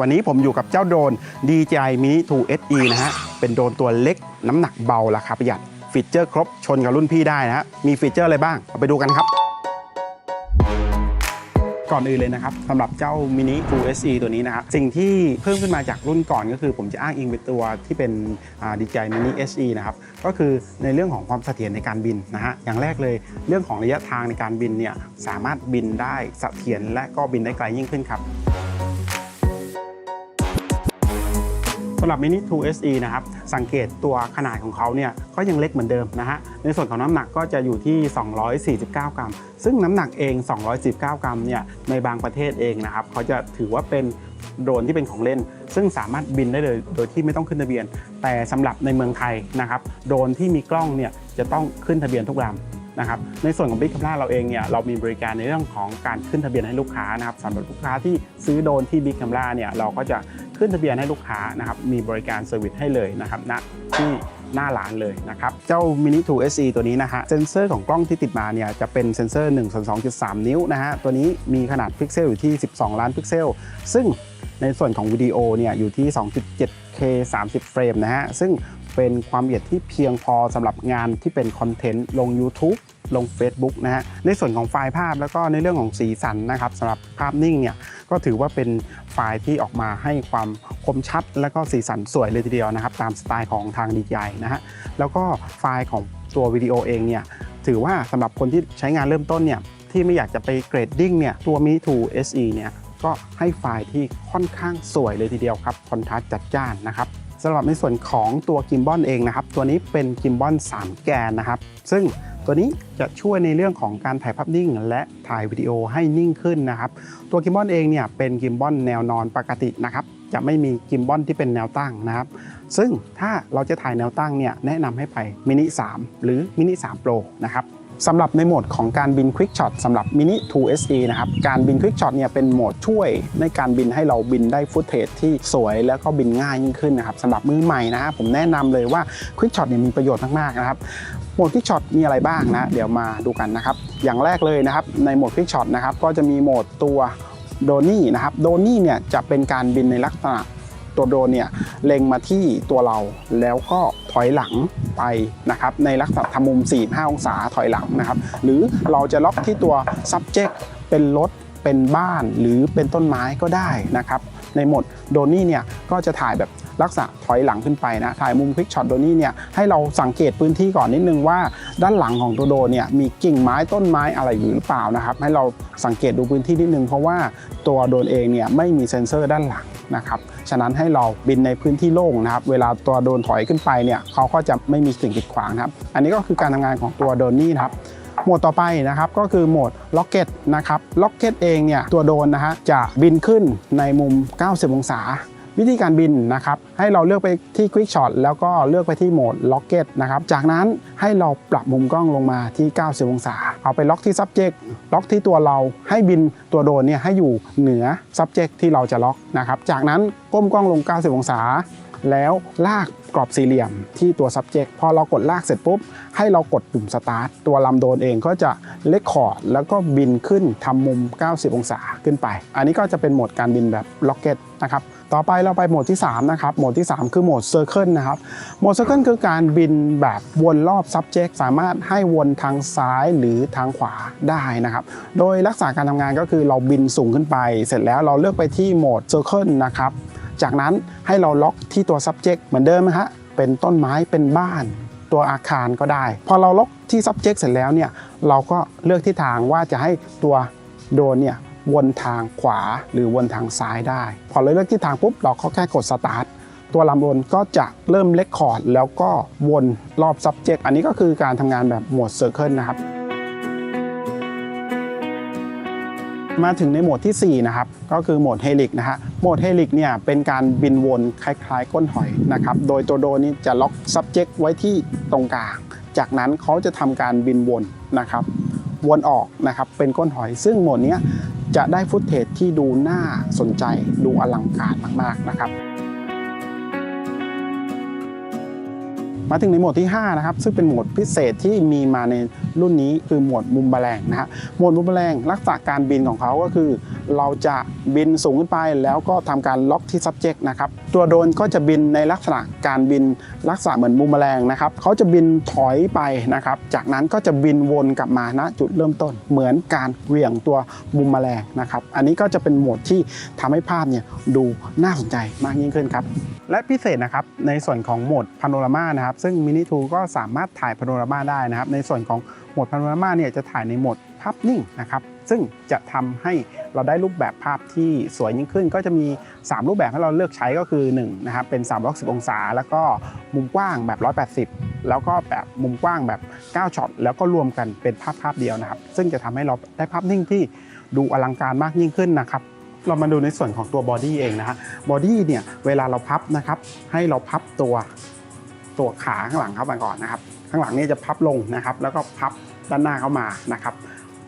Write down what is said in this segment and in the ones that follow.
วันนี้ผมอยู่กับเจ้าโดรน DJI Mini 2 SE นะฮะ เป็นโดรนตัวเล็กน้ำหนักเบาราคาประหยัด ฟีเจอร์ครบชนกับรุ่นพี่ได้นะฮะ มีฟีเจอร์อะไรบ้างเอาไปดูกันครับ ก่อนอื่นเลยนะครับสำหรับเจ้า Mini 2 SE ตัวนี้นะครับสิ่งที่เพิ่มขึ้นมาจากรุ่นก่อนก็คือ ผมจะอ้างอิงเป็นตัวที่เป็น DJI Mini SE นะครับก็คือในเรื่องของความเสถียรในการบินนะฮะอย่างแรกเลยเรื่องของระยะทางในการบินเนี่ยสามารถบินได้เสถียรและก็บินได้ไกลยิ่งขึ้นครับ สำหรับ Mini 2 SE นะครับ สังเกตตัวขนาดของเขาเนี่ยก็ยังเล็กเหมือนเดิมนะฮะ ในส่วนของน้ำหนักก็จะอยู่ที่ 249 กรัม ซึ่งน้ำหนักเอง219กรัมเนี่ยในบางประเทศเองนะครับเขาจะถือว่าเป็นโดรนที่เป็นของเล่น ซึ่งสามารถบินได้เลยโดยที่ไม่ต้องขึ้นทะเบียน แต่สำหรับในเมืองไทยนะครับโดรนที่มีกล้องเนี่ยจะต้องขึ้นทะเบียนทุกลำนะครับในส่วนของ Big c a m e r a เราเองเนี่ยเรามีบริการในเรื่องของการขึ้นทะเบียนให้ลูกค้านะครับสำหรับลูกค้าที่ซื้อโดรนที่ Big c a m e r a เนี่ยเราก็จะ ขึ้นทะเบียนให้ลูกค้านะครับมีบริการเซอร์วิสให้เลยนะครับณที่หน้าร้านเลยนะครับ เจ้า Mini 2 SE ตัวนี้นะฮะ เซนเซอร์ของกล้องที่ติดมาเนี่ยจะเป็นเซนเซอร์1ส่วน2.3 นิ้วนะฮะ ตัวนี้มีขนาดพิกเซลอยู่ที่ 12 ล้านพิกเซล ซึ่งในส่วนของวิดีโอเนี่ยอยู่ที่ 2.7K 30 เฟรมนะฮะ ซึ่งเป็นความละเอียดที่เพียงพอสำหรับงานที่เป็นคอนเทนต์ลง YouTube ลง Facebook นะฮะในส่วนของไฟล์ภาพแล้วก็ในเรื่องของสีสันนะครับสำหรับภาพนิ่งเนี่ยก็ถือว่าเป็นไฟล์ที่ออกมาให้ความคมชัด และก็สีสันสวยเลยทีเดียวนะครับ ตามสไตล์ของทาง DJI นะฮะแล้วก็ไฟล์ของตัววิดีโอเองเนี่ยถือว่าสำหรับคนที่ใช้งานเริ่มต้นเนี่ยที่ไม่อยากจะไปเกรดดิ้งเนี่ยตัว Mi 2 SE เนี่ยก็ให้ไฟล์ที่ค่อนข้างสวยเลยทีเดียวครับคอนทราสต์จัดจ้านนะครับสำหรับในส่วนของตัวกิมบอลเองนะครับ ตัวนี้เป็นกิมบอล3 แกนนะครับ ซึ่ง ตัวนี้จะช่วยในเรื่องของการถ่ายภาพนิ่ง และถ่ายวิดีโอให้นิ่งขึ้นนะครับ ตัวกิมบอลเองเนี่ยเป็นกิมบอลแนวนอนปกตินะครับ จะไม่มีกิมบอลที่เป็นแนวตั้งนะครับ ซึ่งถ้าเราจะถ่ายแนวตั้งเนี่ยแนะนำให้ไปมินิ3หรือมินิ3 Pro นะครับ สำหรับในโหมดของการบิน Quick Shot สำหรับ Mini 2 SE นะครับ การบิน Quick Shot เนี่ยเป็นโหมดช่วยในการบินให้เราบินได้ฟุตเทจที่สวยแล้วก็บินง่ายยิ่งขึ้นนะครับสำหรับมือใหม่นะฮะผมแนะนำเลยว่า Quick Shot เนี่ยมีประโยชน์มากๆนะครับโหมด Quick Shot มีอะไรบ้างนะเดี๋ยวมาดูกันนะครับ อย่างแรกเลยนะครับในโหมด Quick Shot นะครับก็จะมีโหมดตัวโดนี่นะครับโดนี่เนี่ยจะเป็นการบินในลักษณะ ตัวโดนเนี่ยเล็งมาที่ตัวเราแล้วก็ถอยหลังไปนะครับในลักษณะทำมุม 4-5 องศาถอยหลังนะครับ หรือเราจะล็อกที่ตัว subject เป็นรถเป็นบ้านหรือเป็นต้นไม้ก็ได้นะครับ ในโหมดโดนี่เนี่ยก็จะถ่ายแบบ ลักษณะถอยหลังขึ้นไปนะถ่ายมุมคลิกช็อตโดนี่เนี่ยให้เราสังเกตพื้นที่ก่อนนิดนึงว่าด้านหลังของตัวโดนเนี่ยมีกิ่งไม้ต้นไม้อะไรอยู่หรือเปล่านะครับให้เราสังเกตดูพื้นที่นิดนึงเพราะว่าตัวโดนเองเนี่ยไม่มีเซ็นเซอร์ด้านหลังนะครับฉะนั้นให้เราบินในพื้นที่โล่งนะครับเวลาตัวโดนถอยขึ้นไปเนี่ยเขาก็จะไม่มีสิ่งกีดขวางครับอันนี้ก็คือการทำงานของตัวโดนนี่ครับโหมดต่อไปนะครับก็คือโหมดล็อกเก็ตนะครับล็อกเก็ตเองเนี่ยตัวโดนนะฮะจะบินขึ้นในมุม 90 องศา วิธีการบินนะครับให้เราเลือกไปที่ Quick Shot แล้วก็เลือกไปที่โหมดล็อกเก็ตนะครับจากนั้นให้เราปรับมุมกล้องลงมาที่ 90 องศา เอาไปล็อกที่ subject ล็อกที่ตัวเราให้บินตัวโดรนเนี่ยให้อยู่เหนือ subject ที่เราจะล็อกนะครับจากนั้นก้มกล้องลง 90 องศา แล้วลากกรอบสี่เหลี่ยมที่ตัว subject พอเรากดลากเสร็จปุ๊บ ให้เรากดปุ่ม start ตัวลำโดรนเองก็จะเลคคอร์ดแล้วก็บินขึ้นทำมุม 90 องศาขึ้นไป อันนี้ก็จะเป็นโหมดการบินแบบ rocket นะครับ ต่อไปเราไปโหมดที่3นะครับโหมดที่ 3 คือโหมด circle นะครับโหมด circle คือการบินแบบวนรอบ subject สามารถให้วนทางซ้ายหรือทางขวาได้นะครับโดยลักษณะการทำงานก็คือเราบินสูงขึ้นไป เสร็จแล้วเราเลือกไปที่โหมด circle นะครับจากนั้นให้เราล็อกที่ตัว subject เหมือนเดิมนะฮะเป็นต้นไม้เป็นบ้านตัวอาคารก็ได้ พอเราล็อกที่ subject เสร็จแล้วเนี่ยเราก็เลือกทิศทางว่าจะให้ตัวโดรนเนี่ย วนทางขวาหรือวนทางซ้ายได้ พอเราเลือกทิศทางปุ๊บเราก็แค่กด start ตัวลำโดรนก็จะเริ่มเลคคอร์ดแล้วก็วนรอบ subject อันนี้ก็คือการทำงานแบบโหมด circle นะครับ มาถึงในโหมดที่ 4 นะครับ ก็คือโหมดเฮลิกนะฮะโหมดเฮลิกเนี่ยเป็นการบินวนคล้ายๆ ก้นหอยนะครับ โดยตัวโดนนี้จะล็อก subject ไว้ที่ตรงกลาง จากนั้นเขาจะทำการบินวนนะครับ วนออกนะครับเป็นก้นหอยซึ่งโหมดนี้จะได้ฟุตเทจที่ดูน่าสนใจดูอลังการมากๆนะครับ มาถึงในโหมดที่5นะครับซึ่งเป็นโหมดพิเศษที่มีมาใน รุ่นนี้คือโหมดมุมแมลงนะฮะโหมดมุมแมลงลักษณะการบินของเขาก็คือ เราจะบินสูงขึ้นไปแล้วก็ทำการล็อกที่ subject นะครับตัวโดรนก็จะบินในลักษณะการบินลักษณะเหมือนมุมแมลงนะครับเขาจะบินถอยไปนะครับจากนั้นก็จะบินวนกลับมาณจุดเริ่มต้น เหมือนการเหวี่ยงตัวมุมแมลงนะครับอันนี้ก็จะเป็นโหมดที่ทำให้ภาพเนี่ยดูน่าสนใจมากยิ่งขึ้นครับและพิเศษนะครับในส่วนของโหมดพาโนรามานะครับซึ่งมินิทูก็สามารถถ่ายพาโนรามาได้นะครับในส่วนของ หมดพาโนรามาเนี่ยจะถ่ายในโหมดภาพนิ่งนะครับซึ่งจะทำให้เราได้รูปแบบภาพที่สวยยิ่งขึ้น ก็จะมี 3 รูปแบบให้เราเลือกใช้ก็คือ1นะครับเป็น360 องศา แล้วก็มุมกว้างแบบ 180 แล้วก็แบบมุมกว้างแบบ 9ช็อตแล้วก็รวมกันเป็นภาพภาพเดียวนะครับ ซึ่งจะทำให้เราได้ภาพนิ่งที่ดูอลังการมากยิ่งขึ้นนะครับเรามาดูในส่วนของตัวบอดี้เองนะฮะบอดี้เนี่ยเวลาเราพับนะครับให้เราพับตัวตัวขาข้างหลังเข้ามาก่อนนะครับ ข้างหลังนี่จะพับลงนะครับ แล้วก็พับด้านหน้าเข้ามานะครับ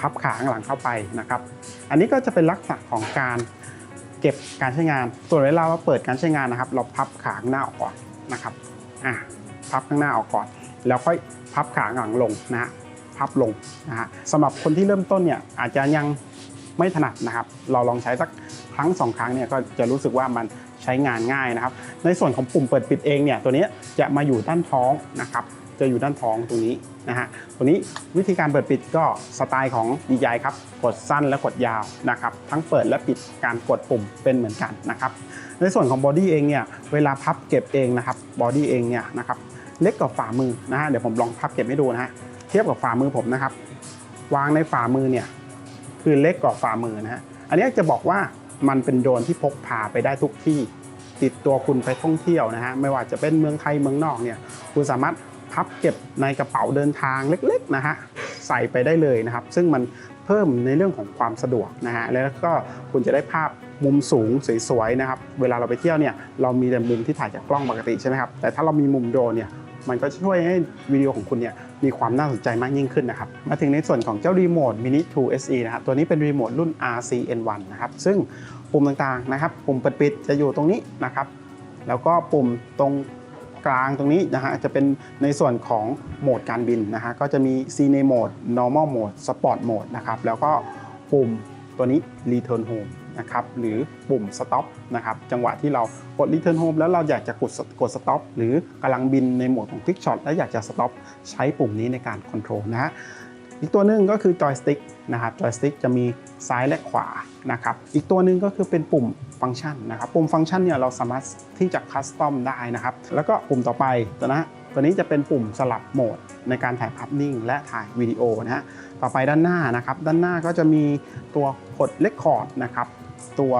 พับขาข้างหลังเข้าไปนะครับ อันนี้ก็จะเป็นลักษณะของการเก็บการใช้งาน ส่วนเวลาเราเปิดการใช้งานนะครับ เราพับขาข้างหน้าออกก่อนนะครับอะพับข้างหน้าออกก่อน แล้วค่อยพับขาข้างหลังลงนะฮะพับลงนะฮะสำหรับคนที่เริ่มต้นเนี่ยอาจจะยังไม่ถนัดนะครับ เราลองใช้สักครั้งสองครั้งเนี่ยก็จะรู้สึกว่ามันใช้งานง่ายนะครับ ในส่วนของปุ่มเปิดปิดเองเนี่ยตัวนี้จะมาอยู่ด้านท้องนะครับ จะอยู่ด้านท้องตรงนี้นะฮะตัวนี้วิธีการเปิดปิดก็สไตล์ของ DJI ครับ กดสั้นและกดยาวนะครับทั้งเปิดและปิดการกดปุ่มเป็นเหมือนกันนะครับในส่วนของบอดี้เองเนี่ยเวลาพับเก็บเองนะครับบอดี้เองเนี่ยนะครับเล็กกว่าฝ่ามือนะฮะเดี๋ยวผมลองพับเก็บให้ดูนะฮะเทียบกับฝ่ามือผมนะครับวางในฝ่ามือเนี่ยคือเล็กกว่าฝ่ามือนะฮะอันนี้จะบอกว่ามันเป็นโดรนที่พกพาไปได้ทุกที่ ติดตัวคุณไปท่องเที่ยวนะฮะไม่ว่าจะเป็นเมืองไทยเมืองนอกเนี่ยคุณสามารถ พับเก็บในกระเป๋าเดินทางเล็กๆนะฮะใส่ไปได้เลยนะครับ ซึ่งมันเพิ่มในเรื่องของความสะดวกนะฮะแล้วก็คุณจะได้ภาพมุมสูงสวยๆนะครับ เวลาเราไปเที่ยวเนี่ยเรามีแต่มุมที่ถ่ายจากกล้องปกติใช่ไหมครับแต่ถ้าเรามีมุมโดรนเนี่ยมันก็ช่วยให้วิดีโอของคุณเนี่ยมีความน่าสนใจมากยิ่งขึ้นนะครับ มาถึงในส่วนของเจ้ารีโมท Mini 2 SE นะครับตัวนี้เป็นรีโมทรุ่น RCN1 นะครับ ซึ่งปุ่มต่างๆนะครับ ปุ่มเปิดปิดจะอยู่ตรงนี้นะครับ แล้วก็ปุ่มตรง กลางตรงนี้นะฮะจะเป็นในส่วนของโหมดการบินนะฮะก็จะมี Cine Mode Normal Mode Sport Mode นะครับแล้วก็ปุ่มตัวนี้ Return Home นะครับหรือปุ่ม Stop นะครับจังหวะที่เรากด Return Home แล้วเราอยากจะกดกด Stop หรือกำลังบินในโหมดของ Quick Shot และอยากจะ Stop ใช้ปุ่มนี้ในการ Control นะฮะ อีกตัวหนึ่งก็คือจอยสติ๊กนะครับจอยสติ๊กจะมีซ้ายและขวานะครับอีกตัวหนึ่งก็คือเป็นปุ่มฟังก์ชันนะครับปุ่มฟังก์ชันเนี่ยเราสามารถที่จะคัสตอมได้นะครับแล้วก็ปุ่มต่อไปตัวนะตัวนี้จะเป็นปุ่มสลับโหมดในการถ่ายภาพนิ่ง และถ่ายวิดีโอนะฮะต่อไปด้านหน้านะครับด้านหน้าก็จะมีตัวกดเลคคอร์ดนะครับตัว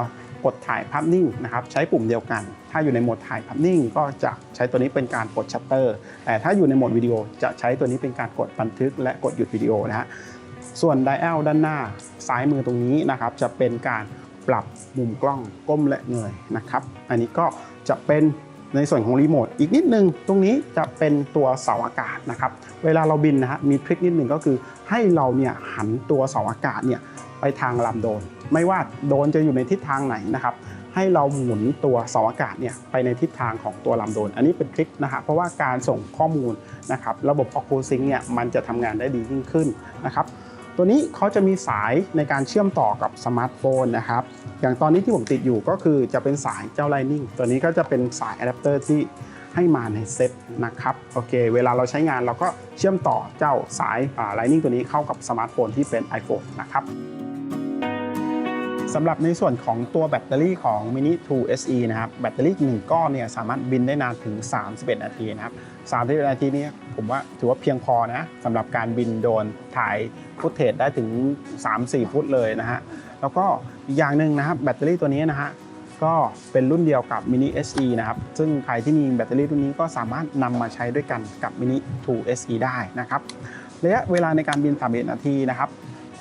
กดถ่ายภาพนิ่งนะครับใช้ปุ่มเดียวกัน ถ้าอยู่ในโหมดถ่ายภาพนิ่ง ก็จะใช้ตัวนี้เป็นการกดชัตเตอร์แต่ถ้าอยู่ในโหมดวิดีโอจะใช้ตัวนี้เป็นการกดบันทึก และกดหยุดวิดีโอนะฮะส่วนไดแอลด้านหน้าซ้ายมือตรงนี้นะครับจะเป็นการปรับมุมกล้องก้มและเงยนะครับอันนี้ก็จะเป็นในส่วนของรีโมทอีกนิดนึง ตรงนี้จะเป็นตัวเสาอากาศนะครับ เวลาเราบินนะฮะมีทริคนิดหนึ่งก็คือให้เราเนี่ยหันตัวเสาอากาศเนี่ย ไปทางลำโดน ไม่ว่าโดนจะอยู่ในทิศทางไหนนะครับ ให้เราหมุนตัวเสาอากาศเนี่ยไปในทิศทางของตัวลำโดน อันนี้เป็นทริคนะฮะเพราะว่าการส่งข้อมูลนะครับระบบ o c u s y n c เนี่ยมันจะทำงานได้ดียิ่งขึ้นนะครับตัวนี้เขาจะมีสายในการเชื่อมต่อกับสมาร์ทโฟนนะครับ อย่างตอนนี้ที่ผมติดอยู่ก็คือจะเป็นสายเจ้า Lightning ตัวนี้ก็จะเป็นสายอะแดปเตอร์ที่ให้มาในเซ็ตนะครับโอเค เวลาเราใช้งานเราก็เชื่อมต่อเจ้าสายอ่า Lightning ตัวนี้เข้ากับสมาร์ทโฟนที่เป็น iPhone นะครับ สำหรับในส่วนของตัวแบตเตอรี่ของ Mini 2 SE นะครับแบตเตอรี่1ก้อนเนี่ยสามารถบินได้นานถึง 31 นาทีนะครับ31นาทีนี้ผมว่าถือว่าเพียงพอนะสำหรับการบินโดรนถ่ายฟุตเทจได้ถึง 3-4 ฟุตเลยนะฮะแล้วก็อีกอย่างหนึ่งนะครับแบตเตอรี่ตัวนี้นะฮะก็เป็นรุ่นเดียวกับ Mini SE นะครับ ซึ่งใครที่มีแบตเตอรี่รุ่นนี้ก็สามารถนำมาใช้ด้วยกันกับ Mini 2 SE ได้นะครับ ระยะเวลาในการบิน 31 นาทีนะครับ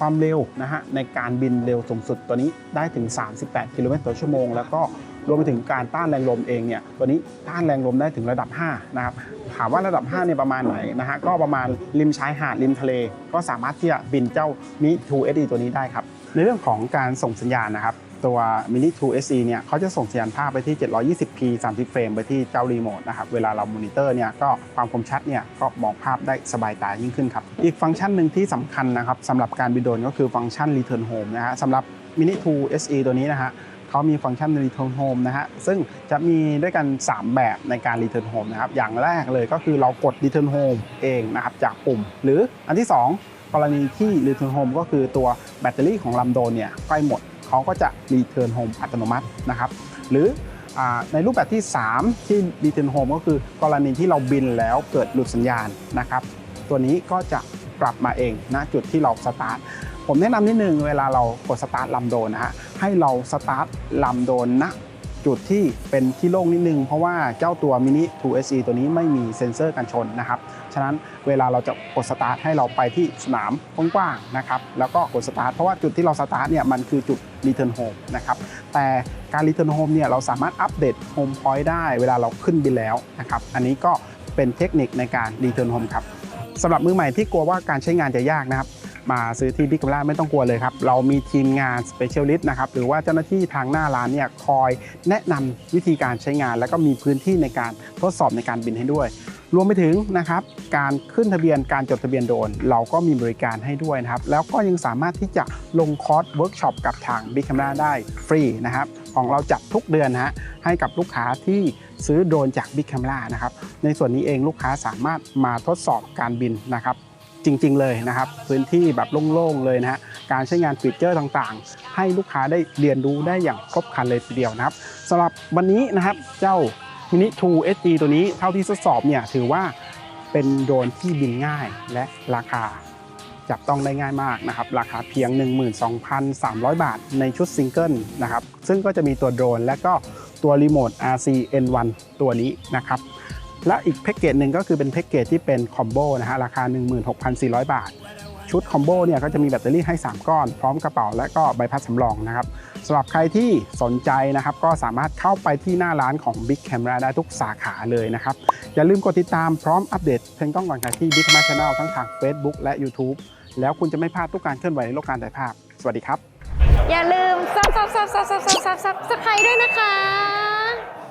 ความเร็วนะฮะในการบินเร็วสูงสุดตัวนี้ได้ถึง 38 กิโลเมตรต่อชั่วโมง แล้วก็รวมไปถึงการต้านแรงลมเองเนี่ยตัวนี้ต้านแรงลมได้ถึงระดับ 5 นะครับ ถามว่าระดับ 5 เนี่ยประมาณไหนนะฮะก็ประมาณริมชายหาดริมทะเล ก็สามารถที่จะบินเจ้ามิ 2SD ตัวนี้ได้ครับในเรื่องของการส่งสัญญาณนะครับ ตัว Mini 2 SE เนี่ยเขาจะส่งสัญญาณภาพไปที่ 720p 30 เฟรมไปที่เจ้ารีโมทนะครับ เวลาเรามอนิเตอร์เนี่ยก็ความคมชัดเนี่ยก็มองภาพได้สบายตายิ่งขึ้นครับ อีกฟังก์ชันหนึ่งที่สำคัญนะครับสำหรับการบินโดรนก็คือฟังก์ชัน Return Home นะฮะสำหรับ Mini 2 SE ตัวนี้นะฮะเขามีฟังก์ชัน Return Home นะฮะ ซึ่งจะมีด้วยกัน 3 แบบในการ Return Home นะครับ อย่างแรกเลยก็คือเรากด Return Home เองนะครับจากปุ่ม หรืออันที่ 2 กรณีที่ Return Home ก็คือตัวแบตเตอรี่ของลำโดนเนี่ยใกล้หมด เขาก็จะรีเทิร์นโฮมอัตโนมัตินะครับหรืออในรูปแบบที่ 3 ที่รีเทิร์นโฮมก็คือกรณีที่เราบินแล้วเกิดหลุดสัญญาณนะครับตัวนี้ก็จะกลับมาเองณจุดที่เราสตาร์ทผมแนะนำนิดนึงเวลาเรากดสตาร์ทลำโดนนะฮะให้เราสตาร์ทลำโดรนะ จุดที่เป็นที่โล่งนิดนึง เพราะว่าเจ้าตัว Mini 2 SE ตัวนี้ไม่มีเซ็นเซอร์กันชนนะครับ ฉะนั้นเวลาเราจะกดสตาร์ทให้เราไปที่สนามกว้างๆนะครับ แล้วก็กดสตาร์ทเพราะว่าจุดที่เราสตาร์ทเนี่ยมันคือจุด Return Home นะครับ แต่การ Return Home เนี่ยเราสามารถอัปเดต Home Point ได้เวลาเราขึ้นบินแล้วนะครับ อันนี้ก็เป็นเทคนิคในการ Return Home ครับสำหรับมือใหม่ที่กลัวว่าการใช้งานจะยากนะครับ มาซื้อที่บิ๊ก a ม e ่าไม่ต้องกลัวเลยครับ เรามีทีมงาน Specialist นะครับหรือว่าเจ้าหน้าที่ทางหน้าร้านเนี่ยคอยแนะนำวิธีการใช้งาน แล้วก็มีพื้นที่ในการทดสอบในการบินให้ด้วย รวมไปถึงนะครับการขึ้นทะเบียนการจดทะเบียนโดรนเราก็มีบริการให้ด้วยนะครับแล้วก็ยังสามารถที่จะลงคอร์สเวิร์กช็อปกับทาง Big Camera ได้ฟรีนะครับของเราจัดทุกเดือนนะฮะให้กับลูกค้าที่ซื้อโดรนจาก Big Camera นะครับในส่วนนี้เองลูกค้าสามารถมาทดสอบการบินนะครับ จริง ๆ เลยนะครับ พื้นที่แบบโล่งๆเลยนะฮะการใช้งานฟีเจอร์ต่างๆ ให้ลูกค้าได้เรียนรู้ได้อย่างครบครันเลยทีเดียวนะครับสำหรับวันนี้นะครับเจ้า Mini 2 SG ตัวนี้เท่าที่ทดสอบเนี่ยถือว่าเป็นโดรนที่บินง่ายและราคาจับต้องได้ง่ายมากนะครับ ราคาเพียง 12,300 บาทในชุดซิงเกิลนะครับ ซึ่งก็จะมีตัวโดรนและก็ตัวรีโมท RC N1 ตัวนี้นะครับ และอีกแพ็กเกจหนึ่งก็คือเป็นแพ็กเกจที่เป็นคอมโบนะฮะราคา 16,400 บาท ชุดคอมโบเนี่ยก็จะมีแบตเตอรี่ให้ 3 ก้อน พร้อมกระเป๋าและก็ใบพัดสำรองนะครับสำหรับใครที่สนใจนะครับก็สามารถเข้าไปที่หน้าร้านของ Big Camera ได้ทุกสาขาเลยนะครับ อย่าลืมกดติดตามพร้อมอัปเดตเพลงกล้องก่อนใครที่ Big Camera Channel ทั้งทาง Facebook และ YouTube แล้วคุณจะไม่พลาดทุกการเคลื่อนไหวในโลกการถ่ายภาพ สวัสดีครับ อย่าลืมซับซับซับซับซับซับซับซับซับไครด้วยนะคะ